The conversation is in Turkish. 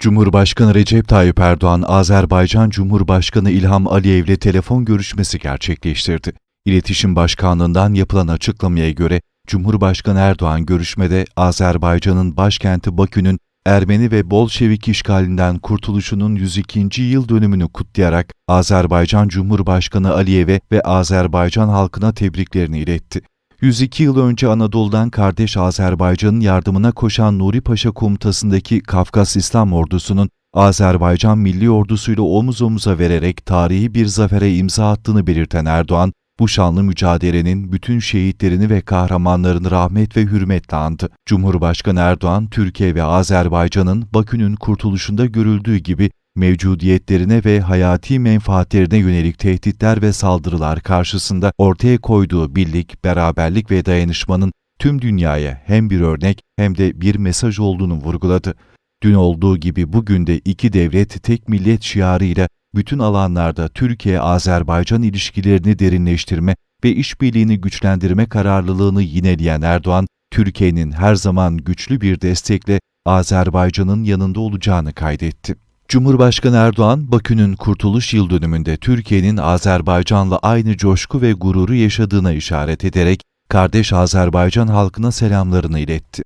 Cumhurbaşkanı Recep Tayyip Erdoğan, Azerbaycan Cumhurbaşkanı İlham Aliyev'le telefon görüşmesi gerçekleştirdi. İletişim Başkanlığı'ndan yapılan açıklamaya göre, Cumhurbaşkanı Erdoğan görüşmede Azerbaycan'ın başkenti Bakü'nün Ermeni ve Bolşevik işgalinden kurtuluşunun 102. yıl dönümünü kutlayarak Azerbaycan Cumhurbaşkanı Aliyev'e ve Azerbaycan halkına tebriklerini iletti. 102 yıl önce Anadolu'dan kardeş Azerbaycan'ın yardımına koşan Nuri Paşa komutasındaki Kafkas İslam Ordusu'nun Azerbaycan Milli Ordusu'yla omuz omuza vererek tarihi bir zafere imza attığını belirten Erdoğan, bu şanlı mücadelenin bütün şehitlerini ve kahramanlarını rahmet ve hürmetle andı. Cumhurbaşkanı Erdoğan, Türkiye ve Azerbaycan'ın Bakü'nün kurtuluşunda görüldüğü gibi mevcudiyetlerine ve hayati menfaatlerine yönelik tehditler ve saldırılar karşısında ortaya koyduğu birlik, beraberlik ve dayanışmanın tüm dünyaya hem bir örnek hem de bir mesaj olduğunu vurguladı. Dün olduğu gibi bugün de iki devlet tek millet şiarıyla bütün alanlarda Türkiye-Azerbaycan ilişkilerini derinleştirme ve işbirliğini güçlendirme kararlılığını yineleyen Erdoğan, Türkiye'nin her zaman güçlü bir destekle Azerbaycan'ın yanında olacağını kaydetti. Cumhurbaşkanı Erdoğan, Bakü'nün kurtuluş yıl dönümünde Türkiye'nin Azerbaycan'la aynı coşku ve gururu yaşadığına işaret ederek, kardeş Azerbaycan halkına selamlarını iletti.